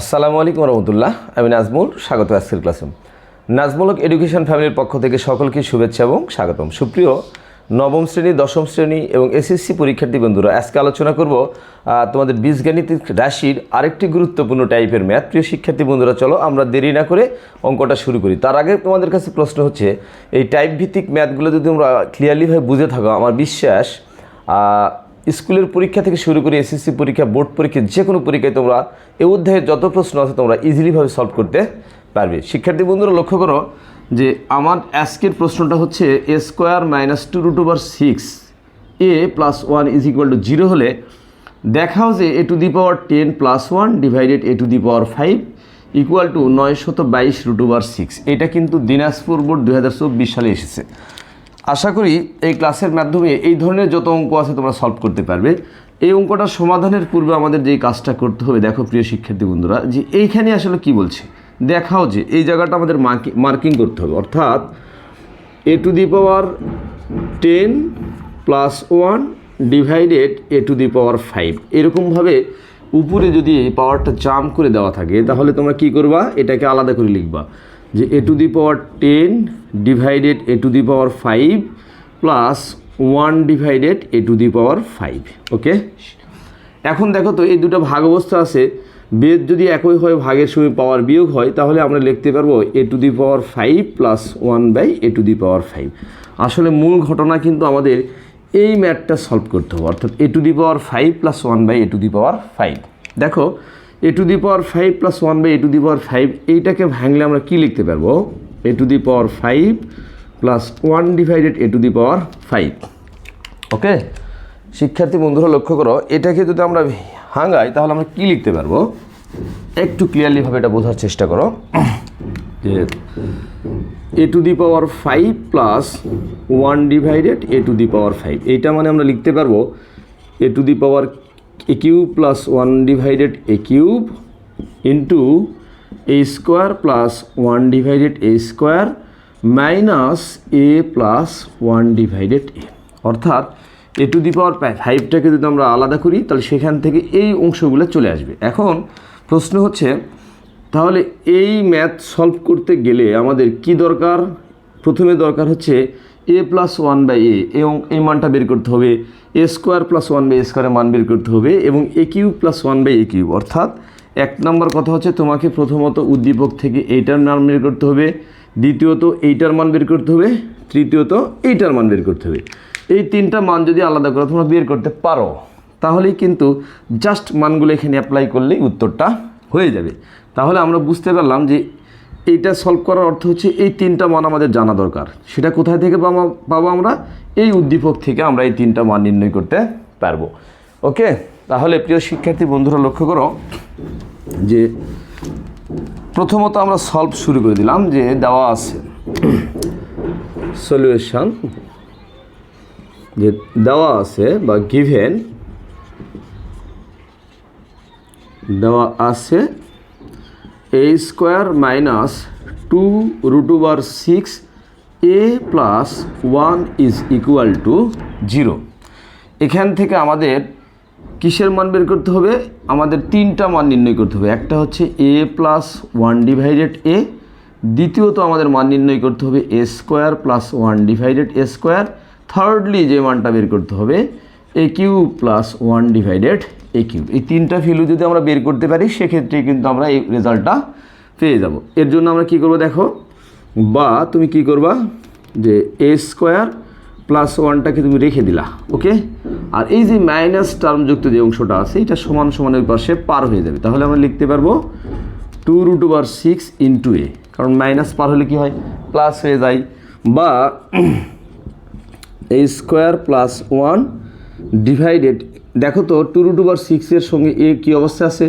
আসসালামু আলাইকুম রহমতুল্লাহ, আমি নাজমুল, স্বাগত আজকের ক্লাসে। নাজমুলক এডুকেশন ফ্যামিলির পক্ষ থেকে সকলকে শুভেচ্ছা এবং স্বাগতম। সুপ্রিয় নবম শ্রেণি, দশম শ্রেণি এবং এসএসসি পরীক্ষার্থী বন্ধুরা, আজকে আলোচনা করব তোমাদের বীজগণিতিক রাশির আরেকটি গুরুত্বপূর্ণ টাইপের ম্যাথ। প্রিয় শিক্ষার্থী বন্ধুরা, চলো আমরা দেরি না করে অঙ্কটা শুরু করি। তার আগে তোমাদের কাছে প্রশ্ন হচ্ছে, এই টাইপ ভিত্তিক ম্যাথগুলো যদি তোমরা ক্লিয়ারলিভাবে বুঝে থাকো, আমার বিশ্বাস স্কুলের পরীক্ষা থেকে শুরু করে এসএসসি পরীক্ষা, বোর্ড পরীক্ষা যে কোনো পরীক্ষায় তোমরা এ অধ্যায়ের যত প্রশ্ন আছে তোমরা ইজিলিভাবে সলভ করতে পারবে। শিক্ষার্থী বন্ধুরা, লক্ষ্য করো যে আমার আজকের প্রশ্নটা হচ্ছে A square minus two root over six A plus one is equal to zero হলে দেখাও যে A to the power ten plus one divided A to the power five equal to নয়শত বাইশ রুট ওভার সিক্স এটা কিন্তু Dinajpur board দু হাজার চব্বিশ সালে এসেছে। আশা করি এই ক্লাসের মাধ্যমে এই ধরনের যত অঙ্ক আছে তোমরা সলভ করতে পারবে। এই অঙ্কটা সমাধানের পূর্বে আমাদের যেই কাজটা করতে হবে, দেখো প্রিয় শিক্ষার্থী বন্ধুরা, যে এইখানে আসলে কি বলছে? দেখাও যে এই জায়গাটা আমাদের মার্কিং করতে হবে। অর্থাৎ A to the power ten plus one divided A to the power five. এরকমভাবে উপরে যদি এই পাওয়ারটা জাম্প করে দেওয়া থাকে, তাহলে তোমরা কি করবা? এটাকে আলাদা করে লিখবা। যে A to the power ten divided A to the power five plus one divided A to the power five, okay? এখন দেখো তো এই দুটো ভাগ অবস্থা আছে, বেদ যদি একই হয় ভাগের সময় পাওয়ার বিয়োগ হয়, তাহলে আমরা লিখতে পারব A to the power five plus one by A to the power five. আসলে মূল ঘটনা কিন্তু আমাদের এই ম্যাথটা সলভ করতে হবে, অর্থাৎ A to the power five plus one by A to the power five. দেখো A to the power five plus one by A to the power five এইটাকে ভাঙলে আমরা কী লিখতে পারব? A to the power five plus one divided A to the power five okay শিক্ষার্থী বন্ধুরা, লক্ষ্য করো, এটাকে যদি আমরা ভাঙাই, তাহলে আমরা কি লিখতে পারব? একটু ক্লিয়ারলিভাবে এটা বোঝার চেষ্টা করো। যে A to the power five plus one divided A to the power five এইটা মানে আমরা লিখতে পারব A to the power A cube plus one divided A cube into A square plus one divided A square minus A plus one divided A অর্থাৎ এ to the পাওয়ার ফাইভটাকে যদি আমরা আলাদা করি, তাহলে সেখান থেকে এই অংশগুলো চলে আসবে। এখন প্রশ্ন হচ্ছে, তাহলে এই ম্যাথ সলভ করতে গেলে আমাদের কি দরকার? প্রথমে দরকার হচ্ছে A plus one by A এবং এই মানটা বের করতে হবে A square plus one by A স্কোয়ারের মান বের করতে হবে এবং A cube plus one by A cube অর্থাৎ এক নম্বর কথা হচ্ছে তোমাকে প্রথমত উদ্দীপক থেকে এইটার মান বের করতে হবে, দ্বিতীয়ত এইটার মান বের করতে হবে, তৃতীয়ত এইটার মান বের করতে হবে। এই তিনটা মান যদি আলাদা করে তোমরা বের করতে পারো, তাহলেই কিন্তু জাস্ট মানগুলো এখানে অ্যাপ্লাই করলেই উত্তরটা হয়ে যাবে। তাহলে আমরা বুঝতে পারলাম যে এইটা সলভ করার অর্থ হচ্ছে এই তিনটা মান আমাদের জানা দরকার। সেটা কোথায় থেকে পাবো আমরা? এই উদ্দীপক থেকে আমরা এই তিনটা মান নির্ণয় করতে পারব। ওকে? তাহলে প্রিয় শিক্ষার্থী, বন্ধুরা, লক্ষ্য করো যে প্রথমত আমরা সলভ শুরু করে দিলাম যে দেওয়া আছে সলিউশন যে দেওয়া আছে বা গিভেন দেওয়া আছে A square minus two root over six A plus one is equal to zero এখান থেকে আমাদের কিসের মান বের করতে হবে? আমাদের তিনটা মান নির্ণয় করতে হবে। একটা হচ্ছে A plus one divided A দ্বিতীয়ত আমাদের মান নির্ণয় করতে হবে A square plus one divided A square thirdly যে মানটা বের করতে হবে A cube plus one divided A cube এই তিনটা ভ্যালু যদি আমরা বের করতে পারি, সেক্ষেত্রে কিন্তু আমরা এই রেজাল্টটা পেয়ে যাব। এর জন্য আমরা কি করব দেখো? বা তুমি কি করবা? যে এ স্কোয়ার প্লাস ওয়ানটাকে তুমি রেখে দিলা ওকে আর এই যে মাইনাস টার্মযুক্ত যে অংশটা আছে, এটা সমান সমান ওই পাশে পার হয়ে যাবে। তাহলে আমরা লিখতে পারব two root over six into A কারণ মাইনাস পার হলে কি হয়? প্লাস হয়ে যায়। বা A square plus one divided দেখো তো টু রুট ওভার সিক্সের সঙ্গে এ কী অবস্থা আছে?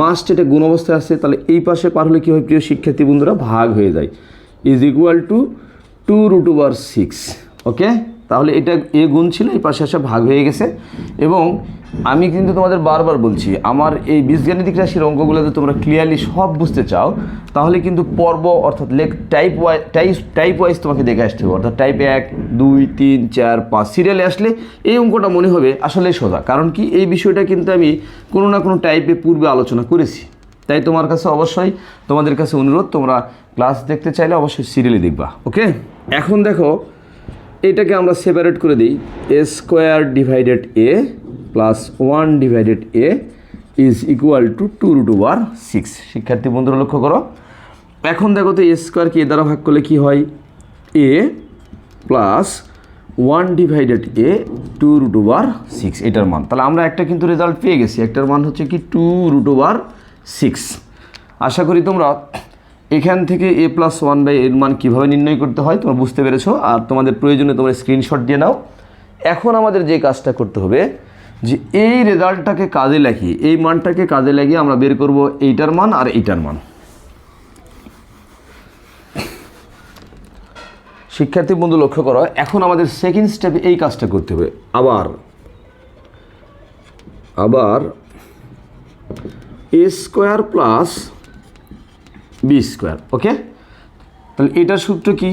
মাস্ট এটা গুণ অবস্থায় আছে, তাহলে এই পাশে পার হলে কী হয় প্রিয় শিক্ষার্থী বন্ধুরা? ভাগ হয়ে যায়। Is equal to two root over six okay তাহলে এটা এ গুণ ছিল, এই পাশে আসা ভাগ হয়ে গেছে। এবং আমি কিন্তু তোমাদের বারবার বলছি, আমার এই বীজগাণিতিক রাশির অঙ্কগুলো যদি তোমরা ক্লিয়ারলি সব বুঝতে চাও, তাহলে কিন্তু পর্ব অর্থাৎ লেখ টাইপ ওয়াই টাইপ টাইপ ওয়াইজ তোমাকে দেখে আসতে হবে। অর্থাৎ টাইপ এক, দুই, তিন, চার, পাঁচ সিরিয়ালে আসলে এই অঙ্কটা মনে হবে আসলে সোজা। কারণ কি এই বিষয়টা কিন্তু আমি কোনো না কোনো টাইপে পূর্বে আলোচনা করেছি। তাই তোমার কাছে অবশ্যই তোমাদের কাছে অনুরোধ, তোমরা ক্লাস দেখতে চাইলে অবশ্যই সিরিয়ালি দেখবা ওকে এখন দেখো, এটাকে আমরা সেপারেট করে দিই A square divided A plus one divided A is equal to two root over six শিক্ষার্থী বন্ধুরা, লক্ষ্য করো। এখন দেখো তো এ স্কোয়ারকে এ দ্বারা ভাগ করলে কি হয়? A plus one divided A two root over six এটার মান। তাহলে আমরা একটা কিন্তু রেজাল্ট পেয়ে গেছি, একটার মান হচ্ছে কি টু রুট ওভার সিক্স আশা করি তোমরা এখান থেকে এ প্লাস ওয়ান বাই এর মান কীভাবে নির্ণয় করতে হয়, তোমরা বুঝতে পেরেছ। আর তোমাদের প্রয়োজনে তোমরা স্ক্রিনশট দিয়ে নাও। এখন আমাদের যে কাজটা করতে হবে যে এই রেজাল্টটাকে কাজে লাগিয়ে, এই মানটাকে কাজে লাগিয়ে আমরা বের করব এইটার মান আর এইটার মান। শিক্ষার্থী বন্ধু, লক্ষ্য করো, এখন আমাদের সেকেন্ড স্টেপে এই কাজটা করতে হবে। আবার আবার A square plus B square okay তাহলে এটার সূত্র কি?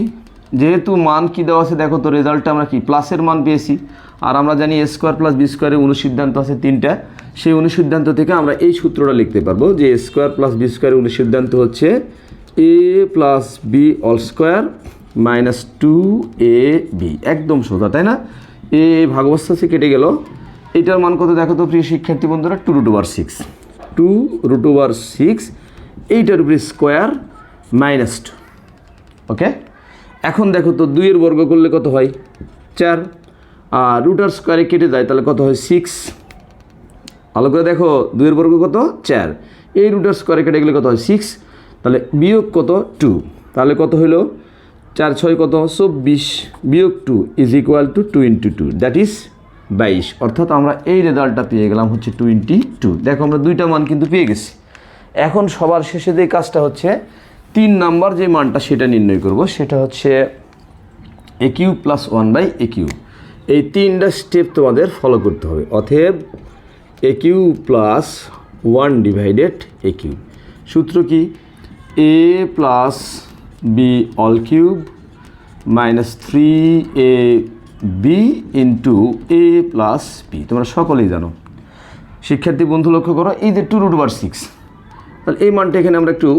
যেহেতু মান কি দেওয়া আছে, দেখো তো রেজাল্টটা আমরা কি? প্লাসের মান পেয়েছি। আর আমরা জানি এ স্কোয়ার প্লাস বি স্কোয়ারের অনুসিদ্ধান্ত আছে তিনটা। সেই অনুসিদ্ধান্ত থেকে আমরা এই সূত্রটা লিখতে পারব যে এ স্কোয়ার প্লাস বি স্কোয়ারের অনুসিদ্ধান্ত হচ্ছে A plus B whole square minus two A B একদম সোজা, তাই না? এ ভাগবস্থাসে কেটে গেল। এটার মান কত দেখো তো প্রিয় শিক্ষার্থী বন্ধুরা? Two root over six two root over six এইটার উপরে স্কোয়ার মাইনাস টু ওকে এখন দেখো তো দুইয়ের বর্গ করলে কত হয়? চার। আর রুটার স্কোয়ারে কেটে যায়, তাহলে কত হয়? সিক্স ভালো করে দেখো, দুইয়ের বর্গ কত? চার। এই রুটার স্কোয়ারে কেটে গেলে কত হয়? সিক্স তাহলে বিয়োগ কত? টু তাহলে কত হলো চার, ছয় কত? চব্বিশ। বিয়োগ two is equal to two into two that is বাইশ। অর্থাৎ আমরা এই রেজাল্টটা পেয়ে গেলাম হচ্ছে টোয়েন্টি টু দেখো, আমরা দুইটা মান কিন্তু পেয়ে গেছি। এখন সবার শেষে যে কাজটা হচ্ছে, তিন নাম্বার যে মানটা সেটা নির্ণয় করব, সেটা হচ্ছে A cube plus one by A cube এই তিনটা স্টেপ তোমাদের ফলো করতে হবে। অতএব A cube plus one divided A cube সূত্র কি? A plus B whole cube minus three A B into A plus B তোমরা সকলেই জানো। শিক্ষার্থী, বন্ধু, লক্ষ্য করো, এই যে টু রুট ওভার সিক্স তাহলে এই মানটা এখানে আমরা একটু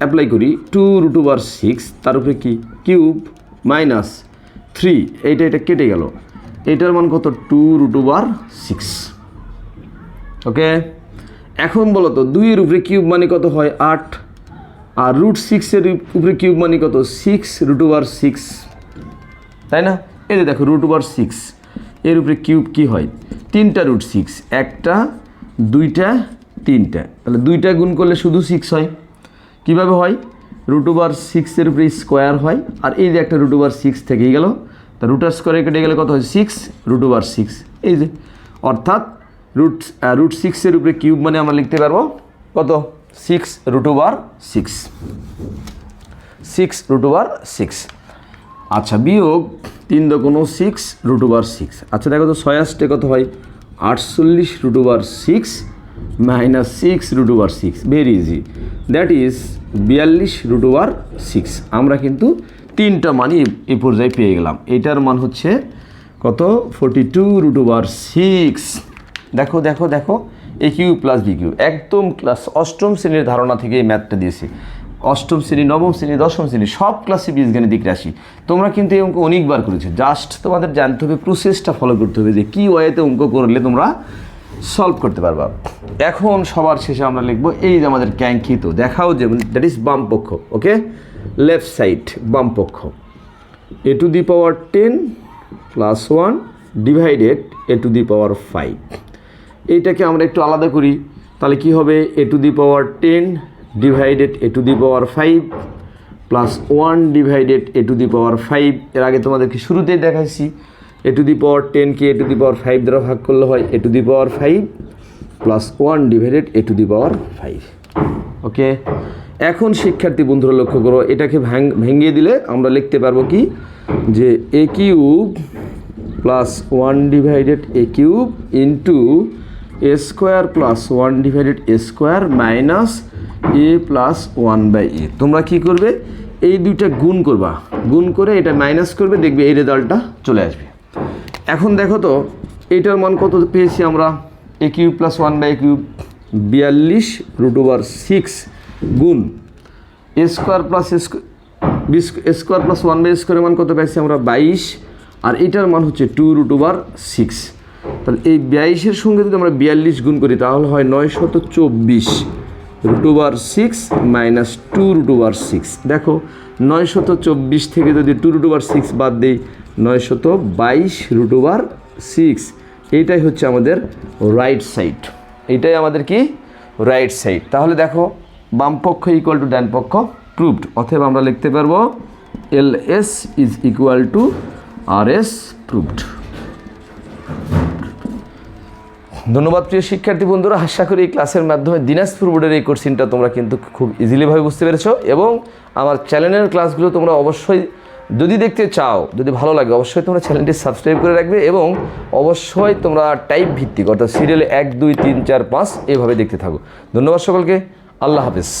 অ্যাপ্লাই করি। টু রুট ওভার সিক্স তার উপরে কি? কিউব মাইনাস থ্রি এইটা, এটা কেটে গেল। এটার মান কত? Two root over six okay এখন বলো তো দুইয়ের উপরে কিউব মানে কত হয়? আট। আর রুট সিক্সের উপরে কিউব মানে কত? সিক্স রুট ওভার সিক্স তাই না? এই যে দেখো রুট ওভার সিক্স এর উপরে কিউব কি হয়? তিনটা রুট সিক্স একটা, দুইটা, তিনটা। তাহলে দুইটা গুণ করলে শুধু সিক্স হয়। কীভাবে হয়? রুট ওভার সিক্সের উপরে স্কোয়ার হয়। আর এই যে একটা রুট ওভার সিক্স থেকেই গেল। তা রুটার স্কোয়ারে কেটে গেলে কত হয়? সিক্স রুট ওভার সিক্স এই যে, অর্থাৎ রুট রুট সিক্সের উপরে কিউব মানে আমরা লিখতে পারব কত? Six root over six six root over six আচ্ছা বিয়োগ তিন দোকানো সিক্স রুট ওভার সিক্স আচ্ছা দেখো তো ছয় আসতে কত হয়? আটচল্লিশ root over six minus six root over six very easy that is বিয়াল্লিশ রুট ওভার সিক্স আমরা কিন্তু তিনটা মানই এই পর্যায়ে পেয়ে গেলাম। এটার মান হচ্ছে কত? Forty two root over six দেখো দেখো দেখো A cube plus B cube একদম ক্লাস অষ্টম শ্রেণির ধারণা থেকে এই ম্যাথটা দিয়েছি। অষ্টম শ্রেণি, নবম শ্রেণি, দশম শ্রেণি, সব ক্লাসে বীজগাণিতিক রাশি। তোমরা কিন্তু এই অঙ্ক অনেকবার করেছ। জাস্ট তোমাদের জানতে হবে প্রসেসটা ফলো করতে হবে যে কী ওয়েতে অঙ্ক করলে তোমরা সলভ করতে পারবা। এখন সবার শেষে আমরা লিখব, এই যে আমাদের ক্যাঙ্ক্ষিত দেখাও যে দ্যাট ইজ বাম পক্ষ ওকে লেফট সাইড বাম পক্ষ। A to the power ten plus one divided A to the power five এইটাকে আমরা একটু আলাদা করি। তাহলে কি হবে? A to the power ten divided A to the power five plus one divided A to the power five এর আগে তোমাদেরকে শুরুতেই দেখাইছি। এ to the power টেনকে A to the power five দ্বারা ভাগ করলে হয় A to the power five plus one divided A to the power five okay এখন শিক্ষার্থী বন্ধুরা লক্ষ্য করো, এটাকে ভাঙ ভেঙিয়ে দিলে আমরা লিখতে পারব কি? যে A cube plus one divided A cube into A square plus one divided A square minus A plus one by A তোমরা কি করবে? এই দুইটা গুণ করবা। গুণ করে এটা মাইনাস করবে, দেখবে এই রেজাল্টটা চলে আসবে। এখন দেখো তো এইটার মান কত পেয়েছি আমরা? A cube plus one by cube বিয়াল্লিশ রুট ওভার সিক্স গুণ। A square plus square plus one by স্কোয়ারের মান কত পাইছি আমরা? বাইশ। আর এটার মান হচ্ছে টু রুট ওভার সিক্স। তাহলে এই বাইশের সঙ্গে যদি আমরা বিয়াল্লিশ গুণ করি, তাহলে হয় নয় শত চব্বিশ root over six minus two root over six. দেখো নয় শত চব্বিশ থেকে যদি টু রুট ওভার সিক্স বাদ দিই নয় শত বাইশ রুট ওভার সিক্স। এইটাই হচ্ছে আমাদের রাইট সাইড। এটাই আমাদের কি? Right side. তাহলে দেখো বাম পক্ষ ইকুয়াল টু ডান পক্ষ প্রুভড অথবা আমরা লিখতে পারব L S is equal to R S proved ধন্যবাদ প্রিয় শিক্ষার্থী বন্ধুরা, আশা করি এই ক্লাসের মাধ্যমে দিনাজপুর বোর্ডের এই কোর্সিনটা তোমরা কিন্তু খুব ইজিলিভাবে বুঝতে পেরেছ এবং আমার চ্যানেলের ক্লাসগুলো তোমরা অবশ্যই যদি দেখতে চাও, যদি ভালো লাগে অবশ্যই তোমরা চ্যানেলটি সাবস্ক্রাইব করে রাখবে এবং অবশ্যই তোমরা টাইপ ভিত্তিক অর্থাৎ সিরিয়াল এক, দুই, তিন, চার, পাঁচ এভাবে দেখতে থাকো। ধন্যবাদ সকলকে। আল্লাহ হাফিজ।